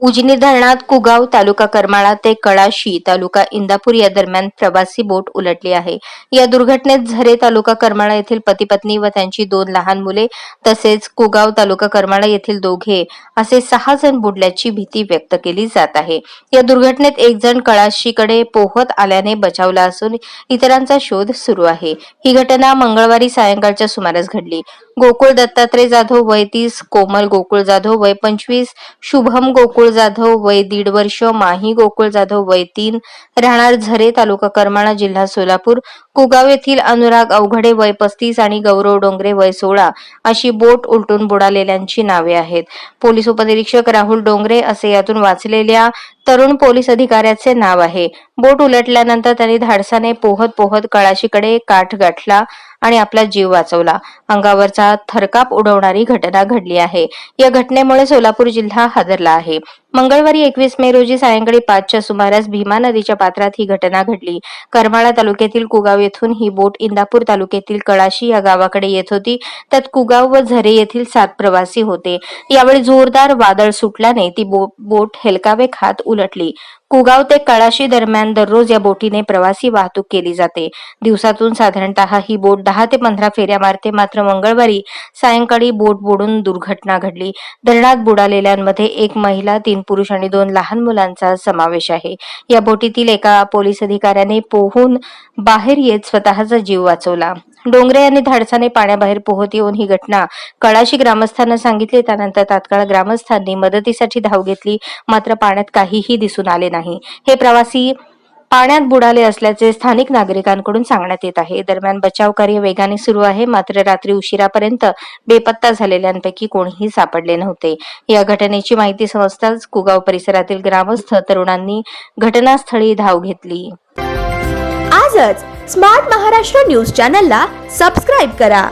उजनी धरणात कुगाव तालुका करमाळा ते कळाशी तालुका इंदापूर या दरम्यान प्रवासी बोट उलटली आहे. या दुर्घटनेत झरे तालुका करमाळा येथील पती पत्नी व त्यांची दोन लहान मुले तसेच कुगाव तालुका करमाळा येथील दोघे असे सहा जण बुडल्याची भीती व्यक्त केली जात आहे. या दुर्घटनेत एक जण कळाशीकडे पोहत आल्याने बचावला असून इतरांचा शोध सुरू आहे. ही घटना मंगळवारी सायंकाळच्या सुमारास घडली. गोकुळ दत्तात्रय जाधव वय तीस कोमल गोकुळ जाधव वय पंचवीस शुभम गोकुळ जाधव वय दीड वर्ष माही गोकुळ जाधव वय तीन राहणार झरे तालुका करमाळा जिल्हा सोलापूर. कुगाव येथील अनुराग अवघडे वय पस्तीस आणि गौरव डोंगरे वय सोळा अशी बोट उलटून बुडालेल्यांची नावे आहेत. पोलीस उपनिरीक्षक राहुल डोंगरे असे यातून वाचलेल्या तरुण पोलीस अधिकाऱ्याचे नाव आहे. बोट उलटल्यानंतर त्यांनी धाडसाने पोहत पोहत कळाशीकडे काठ गाठला आणि आपला जीव वाचवला. अंगावरचा थरकाप उडवणारी घटना घडली आहे. या घटनेमुळे सोलापूर जिल्हा हादरला आहे. मंगळवारी एकवीस मे रोजी सायंकाळी पाचच्या सुमारास भीमा नदीच्या पात्रात ही घटना घडली. करमाळा तालुक्यातील कुगाव येथून ही बोट इंदापूर तालुक्यातील कळाशी या गावाकडे येत होती. त्यात कुगाव व झरे येथील सात प्रवासी होते. यावेळी जोरदार वादळ सुटल्याने ती बो- बोट हेलकावे खात उलटली. कुगाव ते कळाशी दरम्यान दररोज या बोटीने प्रवासी वाहतूक केली जाते. दिवसातून साधारणतः ही बोट दहा ते पंधरा फेऱ्या मारते. मात्र मंगळवारी सायंकाळी बोट बुडून दुर्घटना घडली. धरणात बुडालेल्यांमध्ये एक महिला तीन पुरुष आणि दोन लहान मुलांचा समावेश आहे. या बोटीतील एका पोलीस अधिकाऱ्याने पोहून बाहेर येत स्वतःचा जीव वाचवला. डोंगरे यांनी धाडसाने पाण्याबाहेर पोहत येऊन ही घटना कळाशी ग्रामस्थांना सांगितली. त्यानंतर तात्काळ ग्रामस्थांनी मदतीसाठी धाव घेतली. मात्र पाण्यात काहीही दिसून आले नाही. हे प्रवासी पाण्यात बुडाले असल्याचे स्थानिक नागरिकांकडून सांगण्यात येत आहे. दरम्यान बचाव कार्य वेगाने सुरू आहे. मात्र रात्री उशिरापर्यंत बेपत्ता झालेल्यांपैकी कोणीही सापडले नव्हते. या घटनेची माहिती समजताच कुगाव परिसरातील ग्रामस्थ तरुणांनी घटनास्थळी धाव घेतली. आजच स्मार्ट महाराष्ट्र न्यूज चॅनलला सबस्क्राईब करा.